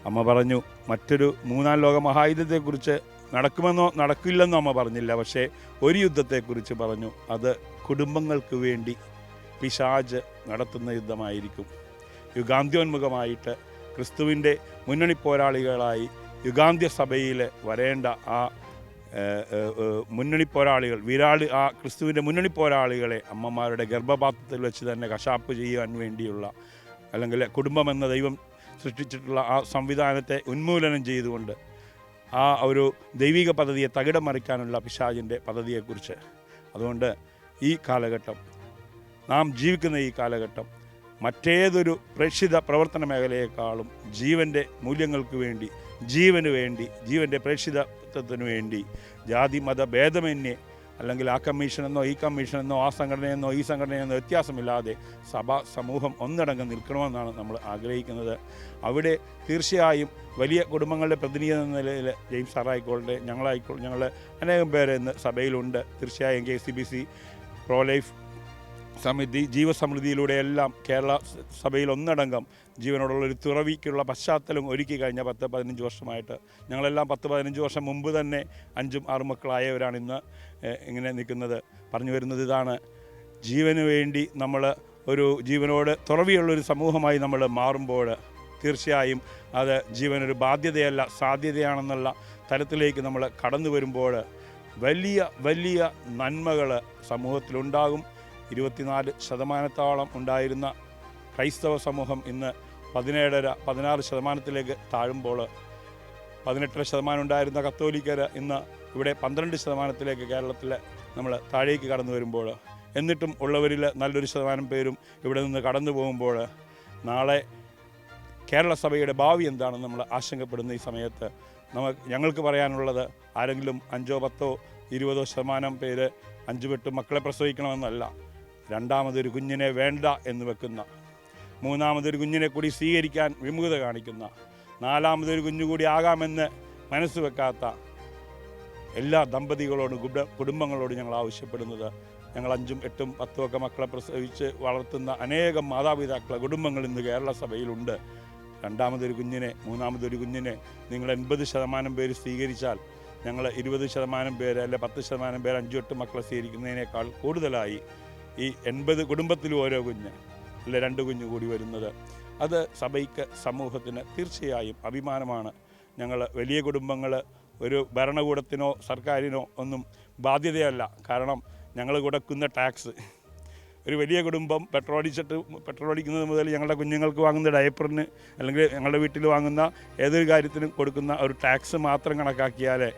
അമ്മ പറഞ്ഞു മറ്റൊരു മൂന്നാം ലോക മഹായുദ്ധത്തെക്കുറിച്ച് നടക്കുമെന്നോ നടക്കില്ലെന്നോ അമ്മ പറഞ്ഞില്ല. പക്ഷേ ഒരു യുദ്ധത്തെക്കുറിച്ച് പറഞ്ഞു. അത് കുടുംബങ്ങൾക്ക് വേണ്ടി പിശാജ് നടത്തുന്ന യുദ്ധമായിരിക്കും. യുഗാന്ത്യോന്മുഖമായിട്ട് ക്രിസ്തുവിന്റെ മുന്നണി പോരാളികളായി യുഗാന്ത്യ സഭയിൽ വരേണ്ട ആ മുന്നണി പോരാളികൾ വിരാളി ആ ക്രിസ്തുവിന്റെ മുന്നണി പോരാളികളെ അമ്മമാരുടെ ഗർഭപാത്രത്തിൽ വെച്ച് തന്നെ കശാപ്പ് ചെയ്യുവാൻ വേണ്ടിയുള്ള അല്ലെങ്കിൽ കുടുംബം എന്ന ദൈവം സൃഷ്ടിച്ചിട്ടുള്ള ആ സംവിധാനത്തെ ഉന്മൂലനം ചെയ്തുകൊണ്ട് ആ ഒരു ദൈവിക പദ്ധതിയെ തകിടം മറിക്കാനുള്ള പിശാജിന്റെ പദ്ധതിയെക്കുറിച്ച്. അതുകൊണ്ട് ഈ കാലഘട്ടം നാം ജീവിക്കുന്ന ഈ കാലഘട്ടം മറ്റേതൊരു പ്രേക്ഷിത പ്രവർത്തന മേഖലയെക്കാളും ജീവന്റെ മൂല്യങ്ങൾക്ക് വേണ്ടി ജീവന് വേണ്ടി ജീവന്റെ പ്രേക്ഷിതത്വത്തിന് വേണ്ടി ജാതി മത ഭേദമന്യേ അല്ലെങ്കിൽ ആ കമ്മീഷനെന്നോ ഈ കമ്മീഷനെന്നോ ആ സംഘടനയെന്നോ ഈ സംഘടനയെന്നോ വ്യത്യാസമില്ലാതെ സഭ സമൂഹം ഒന്നടങ്കം നിൽക്കണമെന്നാണ് നമ്മൾ ആഗ്രഹിക്കുന്നത്. അവിടെ തീർച്ചയായും വലിയ കുടുംബങ്ങളുടെ പ്രതിനിധി എന്ന നിലയിൽ ജെയിംസ് സാറായിക്കോട്ടെ ഞങ്ങളായിക്കോട്ടെ ഞങ്ങൾ അനേകം പേര് ഇന്ന് സഭയിലുണ്ട്. തീർച്ചയായും K C B C pro life സമിതി ജീവസമൃദ്ധിയിലൂടെയെല്ലാം കേരള സഭയിൽ ഒന്നടങ്കം ജീവനോടുള്ള ഒരു തുറവിക്കുള്ള പശ്ചാത്തലം ഒരുക്കി കഴിഞ്ഞ പത്ത് പതിനഞ്ച് വർഷമായിട്ട്. ഞങ്ങളെല്ലാം പത്ത് പതിനഞ്ച് വർഷം മുമ്പ് തന്നെ അഞ്ചും ആറും മക്കളായവരാണ് ഇന്ന് ഇങ്ങനെ നിൽക്കുന്നത്. പറഞ്ഞു വരുന്നത് ഇതാണ് ജീവന് വേണ്ടി നമ്മൾ ഒരു ജീവനോട് തുറവിയുള്ളൊരു സമൂഹമായി നമ്മൾ മാറുമ്പോൾ തീർച്ചയായും അത് ജീവനൊരു ബാധ്യതയല്ല സാധ്യതയാണെന്നുള്ള തലത്തിലേക്ക് നമ്മൾ കടന്നു വരുമ്പോൾ വലിയ വലിയ നന്മകൾ സമൂഹത്തിലുണ്ടാകും. ഇരുപത്തിനാല് ശതമാനത്തോളം ഉണ്ടായിരുന്ന ക്രൈസ്തവ സമൂഹം ഇന്ന് പതിനേഴര പതിനാറ് ശതമാനത്തിലേക്ക് താഴുമ്പോൾ പതിനെട്ടര ശതമാനം ഉണ്ടായിരുന്ന കത്തോലിക്കർ ഇന്ന് ഇവിടെ പന്ത്രണ്ട് ശതമാനത്തിലേക്ക് കേരളത്തിൽ നമ്മൾ താഴേക്ക് കടന്നു വരുമ്പോൾ എന്നിട്ടും ഉള്ളവരിൽ നല്ലൊരു ശതമാനം പേരും ഇവിടെ നിന്ന് കടന്നു പോകുമ്പോൾ നാളെ കേരള സഭയുടെ ഭാവി എന്താണെന്ന് നമ്മൾ ആശങ്കപ്പെടുന്ന ഈ സമയത്ത് നമുക്ക് ഞങ്ങൾക്ക് പറയാനുള്ളത് ആരെങ്കിലും അഞ്ചോ പത്തോ ഇരുപതോ ശതമാനം പേര് അഞ്ചു വെട്ടും മക്കളെ പ്രസവിക്കണമെന്നല്ല. രണ്ടാമതൊരു കുഞ്ഞിനെ വേണ്ട എന്ന് വെക്കുന്ന മൂന്നാമതൊരു കുഞ്ഞിനെ കൂടി സ്വീകരിക്കാൻ വിമുഖത കാണിക്കുന്ന നാലാമതൊരു കുഞ്ഞു കൂടി ആകാമെന്ന് മനസ്സ് വെക്കാത്ത എല്ലാ ദമ്പതികളോടും കുട കുടുംബങ്ങളോടും ഞങ്ങൾ ആവശ്യപ്പെടുന്നത്. ഞങ്ങൾ അഞ്ചും എട്ടും പത്തും ഒക്കെ മക്കളെ പ്രസവിച്ച് വളർത്തുന്ന അനേകം മാതാപിതാക്കളെ കുടുംബങ്ങൾ ഇന്ന് കേരള സഭയിലുണ്ട്. രണ്ടാമതൊരു കുഞ്ഞിനെ മൂന്നാമതൊരു കുഞ്ഞിനെ നിങ്ങൾ എൺപത് ശതമാനം പേര് സ്വീകരിച്ചാൽ ഞങ്ങൾ ഇരുപത് ശതമാനം പേര് അല്ലെ പത്ത് ശതമാനം പേര് അഞ്ചു എട്ട് മക്കളെ സ്വീകരിക്കുന്നതിനേക്കാൾ കൂടുതലായി ഈ എൺപത് കുടുംബത്തിൽ ഓരോ കുഞ്ഞ് അല്ലെ രണ്ട് കുഞ്ഞ് കൂടി വരുന്നത്. അത് സഭയ്ക്ക് സമൂഹത്തിന് തീർച്ചയായും അഭിമാനമാണ്. ഞങ്ങൾ വലിയ കുടുംബങ്ങൾ ഒരു ഭരണകൂടത്തിനോ സർക്കാരിനോ ഒന്നും ബാധ്യതയല്ല. കാരണം ഞങ്ങൾ കൊടുക്കുന്ന ടാക്സ് ഒരു വലിയ കുടുംബം പെട്രോൾ അടിച്ചിട്ട് പെട്രോൾ അടിക്കുന്നത് മുതൽ ഞങ്ങളുടെ കുഞ്ഞുങ്ങൾക്ക് വാങ്ങുന്ന ഡയപ്പറിന് അല്ലെങ്കിൽ ഞങ്ങളുടെ വീട്ടിൽ വാങ്ങുന്ന ഏതൊരു കാര്യത്തിനും കൊടുക്കുന്ന ഒരു ടാക്സ് മാത്രം കണക്കാക്കിയാലേ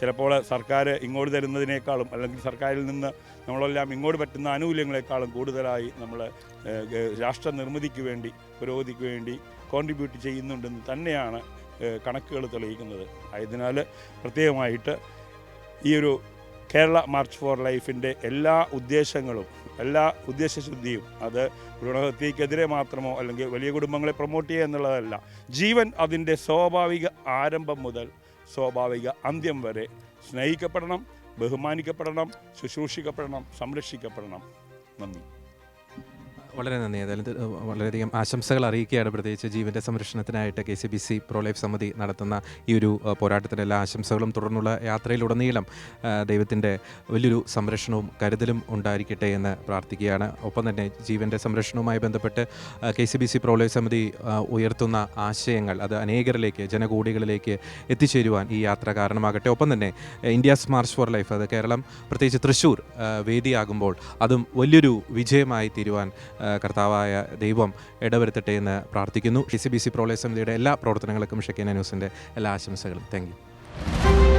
ചിലപ്പോൾ സർക്കാർ ഇങ്ങോട്ട് തരുന്നതിനേക്കാളും അല്ലെങ്കിൽ സർക്കാരിൽ നിന്ന് നമ്മളെല്ലാം ഇങ്ങോട്ട് പറ്റുന്ന ആനുകൂല്യങ്ങളെക്കാളും കൂടുതലായി നമ്മൾ രാഷ്ട്ര നിർമ്മിതിക്ക് വേണ്ടി പുരോഗതിക്ക് വേണ്ടി കോൺട്രിബ്യൂട്ട് ചെയ്യുന്നുണ്ടെന്ന് തന്നെയാണ് കണക്കുകൾ തെളിയിക്കുന്നത്. ആയതിനാൽ പ്രത്യേകമായിട്ട് ഈ ഒരു കേരള മാർച്ച് ഫോർ ലൈഫിന്റെ എല്ലാ ഉദ്ദേശങ്ങളും എല്ലാ ഉദ്ദേശശുദ്ധിയും അത് ഭ്രൂണഹത്യക്കെതിരെ മാത്രമോ അല്ലെങ്കിൽ വലിയ കുടുംബങ്ങളെ പ്രൊമോട്ട് ചെയ്യുക എന്നുള്ളതല്ല ജീവൻ അതിന്റെ സ്വാഭാവിക ആരംഭം മുതൽ സ്വാഭാവിക അന്ത്യം വരെ സ്നേഹിക്കപ്പെടണം ബഹുമാനിക്കപ്പെടണം ശുശ്രൂഷിക്കപ്പെടണം സംരക്ഷിക്കപ്പെടണം. നന്ദി. വളരെ നന്ദി. ഏതായാലും ഇത് വളരെയധികം ആശംസകൾ അറിയിക്കുകയാണ്. പ്രത്യേകിച്ച് ജീവന്റെ സംരക്ഷണത്തിനായിട്ട് K C B C pro life സമിതി നടത്തുന്ന ഈ ഒരു പോരാട്ടത്തിന്റെ എല്ലാ ആശംസകളും തുടർന്നുള്ള യാത്രയിലുടനീളം ദൈവത്തിന്റെ വലിയൊരു സംരക്ഷണവും കരുതലും ഉണ്ടായിരിക്കട്ടെ എന്ന് പ്രാർത്ഥിക്കുകയാണ്. ഒപ്പം തന്നെ ജീവന്റെ സംരക്ഷണവുമായി ബന്ധപ്പെട്ട് K C B C pro life സമിതി ഉയർത്തുന്ന ആശയങ്ങൾ അത് അനേകരിലേക്ക് ജനകൂടികളിലേക്ക് എത്തിച്ചേരുവാൻ ഈ യാത്ര കാരണമാകട്ടെ. ഒപ്പം തന്നെ ഇന്ത്യാസ് മാർച്ച് ഫോർ ലൈഫ് അത് കേരളം പ്രത്യേകിച്ച് തൃശ്ശൂർ വേദിയാകുമ്പോൾ അതും വലിയൊരു വിജയമായി തീരുവാൻ കർത്താവായ ദൈവം ഇടവരുത്തട്ടെ എന്ന് പ്രാർത്ഥിക്കുന്നു. ടി സി ബി സി പ്രോളയ സമിതിയുടെ എല്ലാ പ്രവർത്തനങ്ങൾക്കും ഷെക്കേന ന്യൂസിന്റെ എല്ലാ ആശംസകളും. താങ്ക്